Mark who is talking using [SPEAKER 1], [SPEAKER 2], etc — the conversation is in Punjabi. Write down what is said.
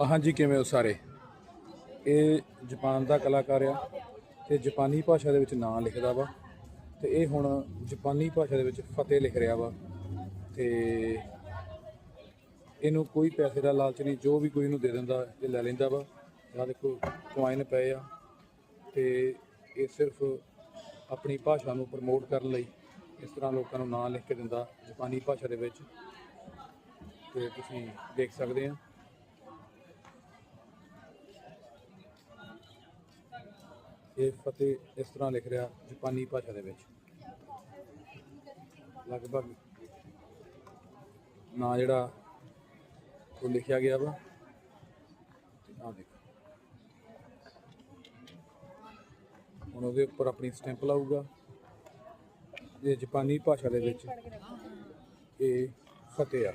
[SPEAKER 1] ਹਾਂਜੀ, ਕਿਵੇਂ ਹੋ ਸਾਰੇ? ਇਹ ਜਾਪਾਨ ਦਾ ਕਲਾਕਾਰ ਆ ਤੇ ਜਾਪਾਨੀ ਭਾਸ਼ਾ ਦੇ ਵਿੱਚ ਨਾਂ ਲਿਖਦਾ ਵਾ ਤੇ ਇਹ ਹੁਣ ਜਾਪਾਨੀ ਭਾਸ਼ਾ ਦੇ ਵਿੱਚ ਫਤਿਹ ਲਿਖ ਰਿਹਾ ਵਾ ਤੇ ਇਹਨੂੰ ਕੋਈ ਪੈਸੇ ਦਾ ਲਾਲਚ ਨਹੀਂ, ਜੋ ਵੀ ਕੋਈ ਇਹਨੂੰ ਦੇ ਦਿੰਦਾ, ਇਹ ਲੈ ਲੈਂਦਾ ਵਾ। ਆਹ ਦੇਖੋ ਕੁਆਇਨ ਪਏ ਆ ਤੇ ਇਹ ਸਿਰਫ ਆਪਣੀ ਭਾਸ਼ਾ ਨੂੰ ਪ੍ਰਮੋਟ ਕਰਨ ਲਈ ਇਸ ਤਰ੍ਹਾਂ ਲੋਕਾਂ ਨੂੰ ਨਾਂ ਲਿਖ ਕੇ ਦਿੰਦਾ ਜਾਪਾਨੀ ਭਾਸ਼ਾ ਦੇ ਵਿੱਚ। ਤੇ ਤੁਸੀਂ ਦੇਖ ਸਕਦੇ ਆ। ਇਹ ਫਤਿਹ ਇਸ ਤਰ੍ਹਾਂ ਲਿਖ ਰਿਹਾ ਜਾਪਾਨੀ ਭਾਸ਼ਾ ਦੇ ਵਿੱਚ। ਲਗਭਗ ਨਾ ਜਿਹੜਾ ਉਹ ਲਿਖਿਆ ਗਿਆ ਵਾ। ਆ ਦੇਖੋ। ਹੁਣ ਉਹਦੇ ਉੱਪਰ ਆਪਣੀ ਸਟੈਂਪ ਲਾਊਗਾ। ਇਹ ਜਾਪਾਨੀ ਭਾਸ਼ਾ ਦੇ ਵਿੱਚ ਇਹ ਫਤਿਹ ਆ।